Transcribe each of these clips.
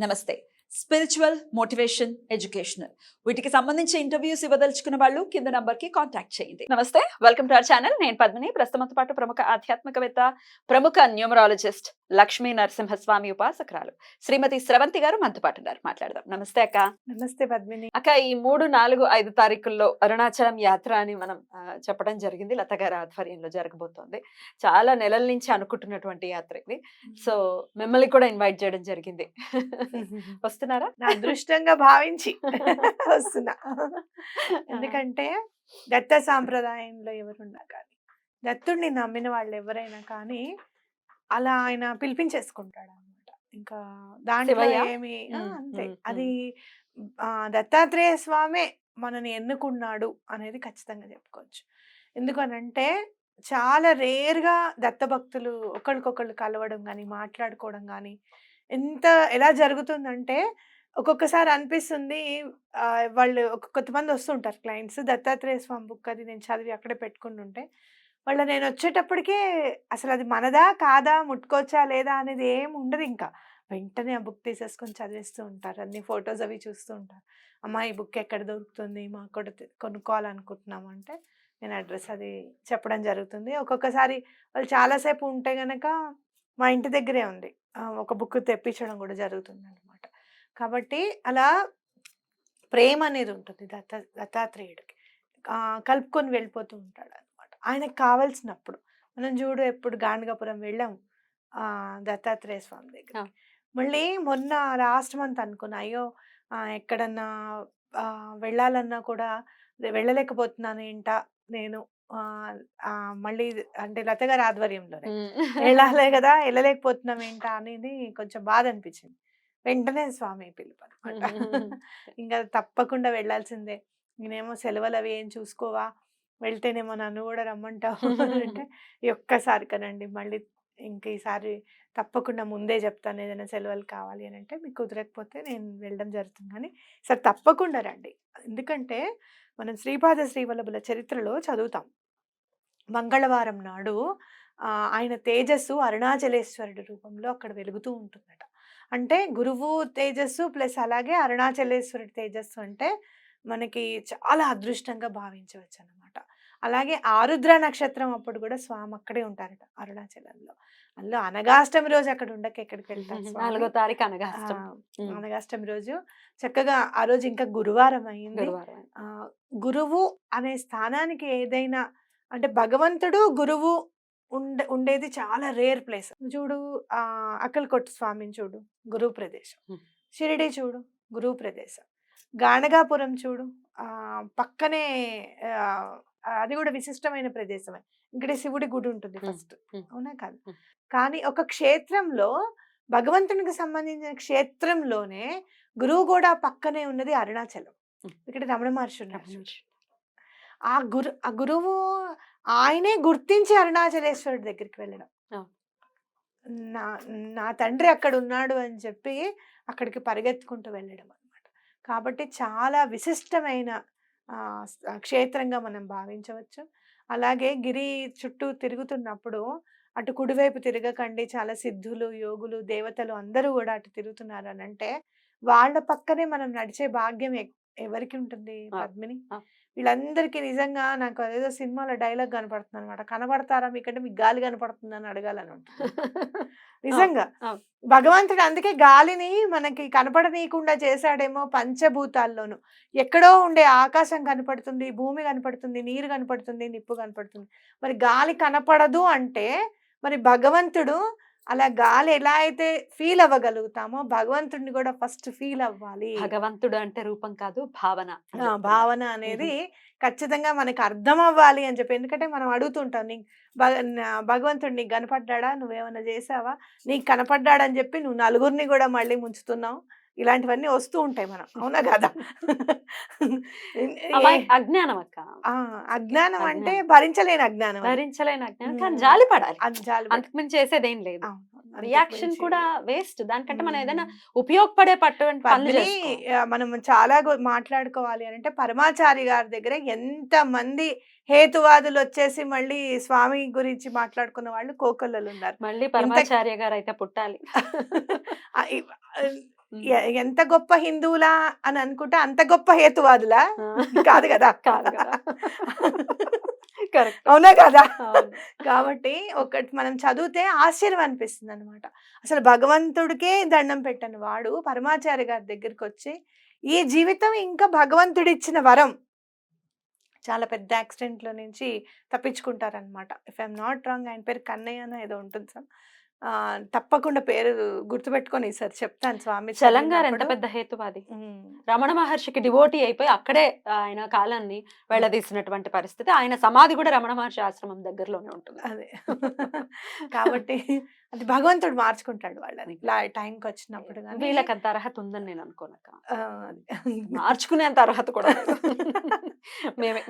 నమస్తే. Spiritual motivation educational వీటికి సంబంధించి ఇంటర్వ్యూస్ ఇవ్వదలుచుకున్న వాళ్ళు కింద నంబర్కి కాంటాక్ట్ చేయండి. నమస్తే. వెల్కమ్ టు అవర్ ఛానల్ నేను పద్మిని. ప్రస్తుతంతో పాటు ప్రముఖ ఆధ్యాత్మికవేత్త ప్రముఖ న్యూమరాలజిస్ట్ లక్ష్మీ నరసింహస్వామి ఉపాసకురాలు. శ్రీమతి స్రవంతి గారు మనతో పాటు ఉన్నారు. మాట్లాడదాం. నమస్తే అక్క. నమస్తే పద్మిని. అక్క ఈ మూడు నాలుగు ఐదు తారీఖుల్లో అరుణాచలం యాత్ర అని మనం చెప్పడం జరిగింది. లత గారి ఆధ్వర్యంలో జరగబోతోంది. చాలా నెలల నుంచి అనుకుంటున్నటువంటి యాత్ర ఇది. సో మిమ్మల్ని కూడా ఇన్వైట్ చేయడం జరిగింది. వస్తున్నారా? అదృష్టంగా భావించి వస్తున్నా. ఎందుకంటే దత్త సాంప్రదాయంలో ఎవరున్నా కానీ దత్తుడిని నమ్మిన వాళ్ళు ఎవరైనా కానీ అలా ఆయన పిలిపించేసుకుంటాడు అనమాట ఇంకా దాంట్లో? ఏమి అంతే. అది దత్తాత్రేయ స్వామే మనని ఎన్నుకున్నాడు అనేది ఖచ్చితంగా చెప్పుకోవచ్చు. ఎందుకనంటే చాలా రేర్గా దత్తభక్తులు ఒకరికొకళ్ళు కలవడం కానీ మాట్లాడుకోవడం కానీ ఎంత ఎలా జరుగుతుందంటే ఒక్కొక్కసారి అనిపిస్తుంది వాళ్ళు ఒక కొంతమంది వస్తుంటారు క్లయింట్స్. దత్తాత్రేయ స్వామి బుక్ అది నేను చదివి అక్కడే పెట్టుకుని మళ్ళీ నేను వచ్చేటప్పటికే అసలు అది మనదా కాదా ముట్టుకోవచ్చా లేదా అనేది ఏం ఉండదు ఇంకా. వెంటనే ఆ బుక్ తీసేసుకొని చదివేస్తూ ఉంటారు. అన్ని ఫొటోస్ అవి చూస్తూ ఉంటారు. అమ్మాయి ఈ బుక్ ఎక్కడ దొరుకుతుంది? మాకు కూడా కొనుక్కోవాలనుకుంటున్నాము అంటే నేను అడ్రస్ అది చెప్పడం జరుగుతుంది. ఒక్కొక్కసారి వాళ్ళు చాలాసేపు ఉంటే గనక మా ఇంటి దగ్గరే ఉంది. ఒక బుక్ తెప్పించడం కూడా జరుగుతుంది అనమాట కాబట్టి అలా ప్రేమ అనేది ఉంటుంది దత్త దత్తాత్రేయుడికి. కలుపుకొని వెళ్ళిపోతూ ఉంటాడు. ఆయనకు కావాల్సినప్పుడు. మనం చూడు ఎప్పుడు గాంధీగాపురం వెళ్ళాము ఆ, దత్తాత్రేయ స్వామి దగ్గర. మళ్ళీ మొన్న లాస్ట్ మంత్ అనుకున్నా అయ్యో ఎక్కడన్నా వెళ్ళాలన్నా కూడా వెళ్ళలేకపోతున్నాను ఏంట నేను. మళ్ళీ అంటే లత గారి ఆధ్వర్యంలోనే. వెళ్ళాలి కదా వెళ్ళలేకపోతున్నాం ఏంటా అనేది కొంచెం బాధ అనిపించింది. వెంటనే స్వామి పిలుపు అనమాట ఇంకా తప్పకుండా వెళ్ళాల్సిందే. నేనేమో సెలవులు అవి ఏం చూసుకోవా వెళ్తేనేమో నన్ను కూడా రమ్మంటావు అంటే "ఈ ఒక్కసారి కనండి మళ్ళీ ఇంక ఈసారి తప్పకుండా ముందే చెప్తాను ఏదైనా సెలవులు కావాలి అని అంటే మీకు కుదరకపోతే నేను వెళ్ళడం జరుగుతుంది కానీ సార్ తప్పకుండా రండి. ఎందుకంటే మనం శ్రీపాద శ్రీవల్లభుల చరిత్రలో చదువుతాం. మంగళవారం నాడు ఆయన తేజస్సు అరుణాచలేశ్వరుడి రూపంలో అక్కడ వెలుగుతూ ఉంటుందట. అంటే గురువు తేజస్సు ప్లస్ అలాగే అరుణాచలేశ్వరుడి తేజస్సు అంటే మనకి చాలా అదృష్టంగా భావించవచ్చు అనమాట అలాగే ఆరుద్ర నక్షత్రం అప్పుడు కూడా స్వామి అక్కడే ఉంటారట అరుణాచలంలో అందులో అనగాష్టమి రోజు అక్కడ ఉండక ఎక్కడికి వెళ్తారు? నాలుగో తారీఖు ఆ, అనగా అష్టమి. ఉమ్. అనగాష్టమి రోజు చక్కగా ఆ రోజు ఇంకా గురువారం అయింది గురువు అనే స్థానానికి ఏదైనా అంటే భగవంతుడు గురువు ఉండే ఉండేది చాలా రేర్ ప్లేస్ చూడు ఆ అక్కలకొట్టు స్వామిని చూడు గురువు ప్రదేశం. షిరిడి చూడు గురువు ప్రదేశం గాణగాపురం చూడు ఆ పక్కనే ఆ, అది కూడా విశిష్టమైన ప్రదేశమే ఇక్కడ శివుడి గుడి ఉంటుంది. ఫస్ట్. అవునా కాదు. కానీ ఒక క్షేత్రంలో భగవంతునికి సంబంధించిన క్షేత్రంలోనే గురువు కూడా పక్కనే ఉన్నది అరుణాచలం. ఇక్కడ రమణ మహర్షి ఉన్నారు. ఆ గురు ఆ గురువు ఆయనే గుర్తించి అరుణాచలేశ్వరుడి దగ్గరికి వెళ్ళడం. నా నా తండ్రి అక్కడ ఉన్నాడు అని చెప్పి అక్కడికి పరిగెత్తుకుంటూ వెళ్ళడం అన్నమాట కాబట్టి చాలా విశిష్టమైన క్షేత్రంగా మనం భావించవచ్చు అలాగే గిరి చుట్టూ తిరుగుతున్నప్పుడు అటు కుడివైపు తిరగకండి చాలా సిద్ధులు యోగులు దేవతలు అందరూ కూడా అటు తిరుగుతున్నారు అని అంటే వాళ్ళ పక్కనే మనం నడిచే భాగ్యం ఎవరికి ఉంటుంది. పద్మిని. వీళ్ళందరికీ నిజంగా నాకు అదేదో సినిమాలో డైలాగ్ కనపడుతుంది అనమాట కనబడతారా మీకంటే మీకు గాలి కనపడుతుంది అని అడగాలని ఉంటుంది. నిజంగా. భగవంతుడు అందుకే గాలిని మనకి కనపడనీయకుండా చేశాడేమో పంచభూతాల్లోనూ. ఎక్కడో ఉండే ఆకాశం కనపడుతుంది భూమి కనపడుతుంది నీరు కనపడుతుంది నిప్పు కనపడుతుంది. మరి గాలి కనపడదు అంటే మరి భగవంతుడు అలా గాలి ఎలా అయితే ఫీల్ అవ్వగలుగుతామో భగవంతుడిని కూడా ఫస్ట్ ఫీల్ అవ్వాలి. భగవంతుడు అంటే రూపం కాదు భావన. భావన అనేది ఖచ్చితంగా మనకి అర్థం అవ్వాలి అని చెప్పి. ఎందుకంటే మనం అడుగుతుంటాం నీ భగ నా- భగవంతుడు నీకు కనపడ్డాడా? నువ్వేమన్నా చేసావా? నీకు కనపడ్డాడని చెప్పి నువ్వు నలుగురిని కూడా మళ్ళీ ముంచుతున్నావు. ఇలాంటివన్నీ వస్తూ ఉంటాయి మనం అవునా కదా అజ్ఞానం అక్క ఆ, అజ్ఞానం అంటే. భరించలేని అజ్ఞానం. భరించలేని అజ్ఞానం కానీ. జాలి పడాలి పడ- అంతకుమించి చేసేది ఏం లేదు. అంతకు రియాక్షన్ మించి- కూడా వేస్ట్ దానికంటే మనం ఏదైనా. ఉపయోగపడే పట్టు పనులు పద్మిని చేసుకోవాలి. ఆ, మనం చాలా మాట్లాడుకోవాలి అని అంటే పరమాచారి గారి దగ్గర ఎంత మంది హేతువాదులు వచ్చేసి మళ్ళీ స్వామి గురించి మాట్లాడుకున్న వాళ్ళు కోకొల్లలు ఉన్నారు మళ్ళీ పరమాచార్య గారు అయితే పుట్టాలి ఎంత గొప్ప హిందువులా అని అనుకుంటే అంత గొప్ప హేతువాదులా? కాదు కదా? అవునా కదా. కాబట్టి ఒకటి మనం చదివితే ఆశ్చర్యం అనిపిస్తుంది అనమాట అసలు భగవంతుడికే దండం పెట్టని వాడు పరమాచార్య గారి దగ్గరికి వచ్చి ఈ జీవితం ఇంకా భగవంతుడు ఇచ్చిన వరం చాలా పెద్ద యాక్సిడెంట్లో నుంచి తప్పించుకుంటారనమాట ఇఫ్ ఐఎమ్ నాట్ రాంగ్ ఆయన పేరు కన్నయ్య ఏదో ఉంటుంది సార్. తప్పకుండా పేరు గుర్తుపెట్టుకొని సార్ చెప్తాను స్వామి చలంగారు ఎంత. పెద్ద హేతువాది. రమణ మహర్షికి డివోటీ అయిపోయి అక్కడే ఆయన కాలాన్ని వెళ్ళదీసినటువంటి పరిస్థితి. ఆయన సమాధి కూడా రమణ మహర్షి ఆశ్రమం దగ్గరలోనే ఉంటుంది. అదే. కాబట్టి అది భగవంతుడు మార్చుకుంటాడు వాళ్ళని. ఇలా టైంకి వచ్చినప్పుడు కానీ వీళ్ళకి అంత అర్హత ఉందని నేను అనుకోనక్క. మార్చుకునేంత అర్హత కూడా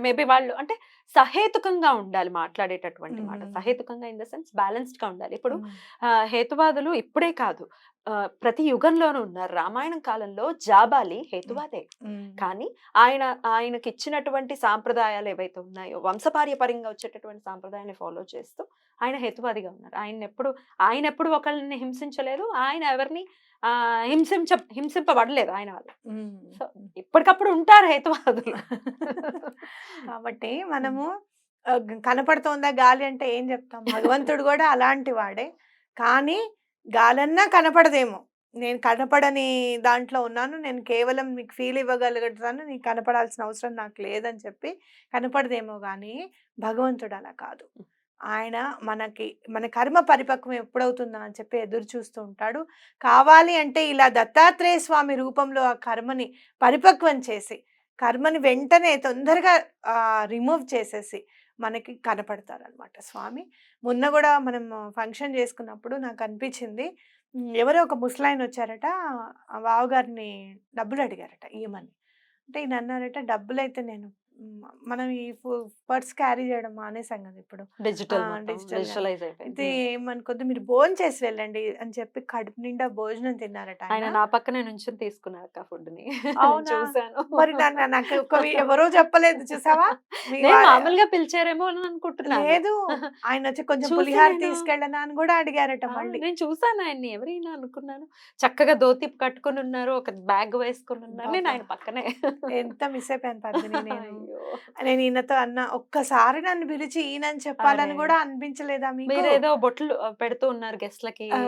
మేబీ వాళ్ళు అంటే సహేతుకంగా ఉండాలి మాట్లాడేటటువంటి మాట. సహేతుకంగా ఇన్ ద సెన్స్ బ్యాలెన్స్డ్గా ఉండాలి. ఇప్పుడు హేతువాదులు ఇప్పుడే కాదు. ప్రతి యుగంలోనూ ఉన్నారు. రామాయణం కాలంలో జాబాలి హేతువాదే. కానీ ఆయన ఆయనకి ఇచ్చినటువంటి సాంప్రదాయాలు ఏవైతే ఉన్నాయో వంశపార్యపరంగా వచ్చేటటువంటి సాంప్రదాయాన్ని ఫాలో చేస్తూ ఆయన హేతువాదిగా ఉన్నారు. ఆయన ఎప్పుడు ఆయన ఎప్పుడు ఒకళ్ళని హింసించలేదు. ఆయన ఎవరిని హింసించ హింసింపబడలేదు ఆయన వాళ్ళు. సో ఇప్పటికప్పుడు ఉంటారు హేతువాదులు. కాబట్టి మనము కనపడుతోందా గాలి అంటే ఏం చెప్తాం? భగవంతుడు కూడా అలాంటి వాడే. కానీ గాలన్నా కనపడదేమో. నేను కనపడని దాంట్లో ఉన్నాను. నేను కేవలం మీకు ఫీల్ ఇవ్వగలుగుతాను. నీకు కనపడాల్సిన అవసరం నాకు లేదని చెప్పి కనపడదేమో కానీ భగవంతుడు అలా కాదు. ఆయన మనకి మన కర్మ పరిపక్వం ఎప్పుడవుతుందా అని చెప్పి ఎదురు చూస్తూ ఉంటాడు. కావాలి అంటే ఇలా దత్తాత్రేయ స్వామి రూపంలో ఆ కర్మని పరిపక్వం చేసి కర్మని వెంటనే తొందరగా రిమూవ్ చేసేసి మనకి కనపడతారనమాట స్వామి. మొన్న కూడా మనం ఫంక్షన్ చేసుకున్నప్పుడు నాకు అనిపించింది ఎవరో ఒక ముసలాయన వచ్చారట బావగారిని డబ్బులు అడిగారట ఇయ్యమని అంటే ఈయన అన్నారట డబ్బులు అయితే నేను మనం ఈ పర్స్ క్యారీ చేయడం మానేసాం కదా ఇప్పుడు. డిజిటల్. డిజిటలైజ్ అయితే ఏమనుకోద్దు మీరు భోజనం చేసి వెళ్ళండి అని చెప్పి కడుపు నిండా భోజనం తిన్నారట ఆయన. నా పక్కనే నుంచి తీసుకున్నారు అక్క ఫుడ్ని అవునా? చూసాను మరి నాకు ఎవరో చెప్పలేదు చూసావా? మామూలుగా పిలిచారేమో అని అనుకుంటున్నాను. లేదు. ఆయన వచ్చి కొంచెం పులిహార తీసుకెళ్ళనా అని కూడా అడిగారట మళ్ళీ. నేను చూసాను ఆయన్ని. ఎవరైనా అనుకున్నాను. చక్కగా ధోతి కట్టుకుని ఉన్నారు ఒక బ్యాగ్ వేసుకుని ఉన్నారు. నేను ఆయన. పక్కనే. ఎంత మిస్ అయిపోయాను పద్మిని నేను. నేను ఈయనతో అన్న ఒక్కసారి నన్ను పిలిచి ఈయనని చెప్పాలని. కూడా అనిపించలేదా మీరు ఏదో బొట్లు పెడుతూ ఉన్నారు గెస్ట్ లకి ఆ.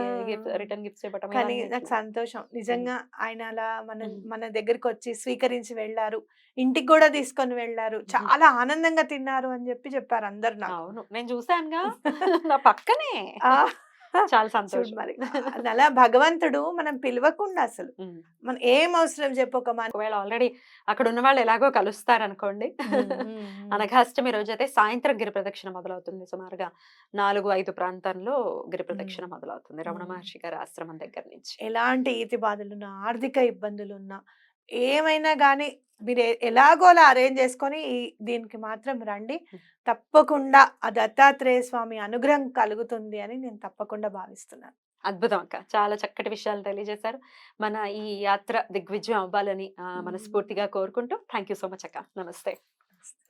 రిటర్న్ గిఫ్ట్స్ ఇవ్వటం కానీ నాకు. సంతోషం. నిజంగా ఆయన అలా మన. మన దగ్గరికి వచ్చి స్వీకరించి వెళ్ళారు. ఇంటికి కూడా తీసుకొని వెళ్ళారు. చాలా ఆనందంగా తిన్నారు అని చెప్పి చెప్పారు అందరు నాకు. అవును. నేను చూసానుగా నా పక్కనే. ఆ, చాలా సంతోషం. మరి. అలా భగవంతుడు మనం పిలవకుండా అసలు. మనం ఏం అవసరం చెప్పొక మన ఒకవేళ ఆల్రెడీ అక్కడ ఉన్న వాళ్ళు ఎలాగో కలుస్తారు అనుకోండి అనఘాష్టమి రోజు అయితే సాయంత్రం గిరి ప్రదక్షిణ మొదలవుతుంది సుమారుగా నాలుగు ఐదు ప్రాంతంలో గిరి ప్రదక్షిణ మొదలవుతుంది. రమణ. మహర్షి గారి ఆశ్రమం దగ్గర నుంచి. ఎలాంటి ఈతి బాధలున్నా ఆర్థిక ఇబ్బందులున్నా ఏమైనా కానీ మీరు ఎ- ఎలాగో అలా అరేంజ్ చేసుకొని దీనికి మాత్రం రండి. తప్పకుండా ఆ దత్తాత్రేయ స్వామి అనుగ్రహం కలుగుతుంది అని నేను తప్పకుండా భావిస్తున్నాను. అద్భుతం అక్క. చాలా చక్కటి విషయాలు తెలియజేశారు. మన ఈ యాత్ర దిగ్విజయం అవ్వాలని. మనస్ఫూర్తిగా కోరుకుంటూ థ్యాంక్ యూ సో మచ్ అక్క. నమస్తే.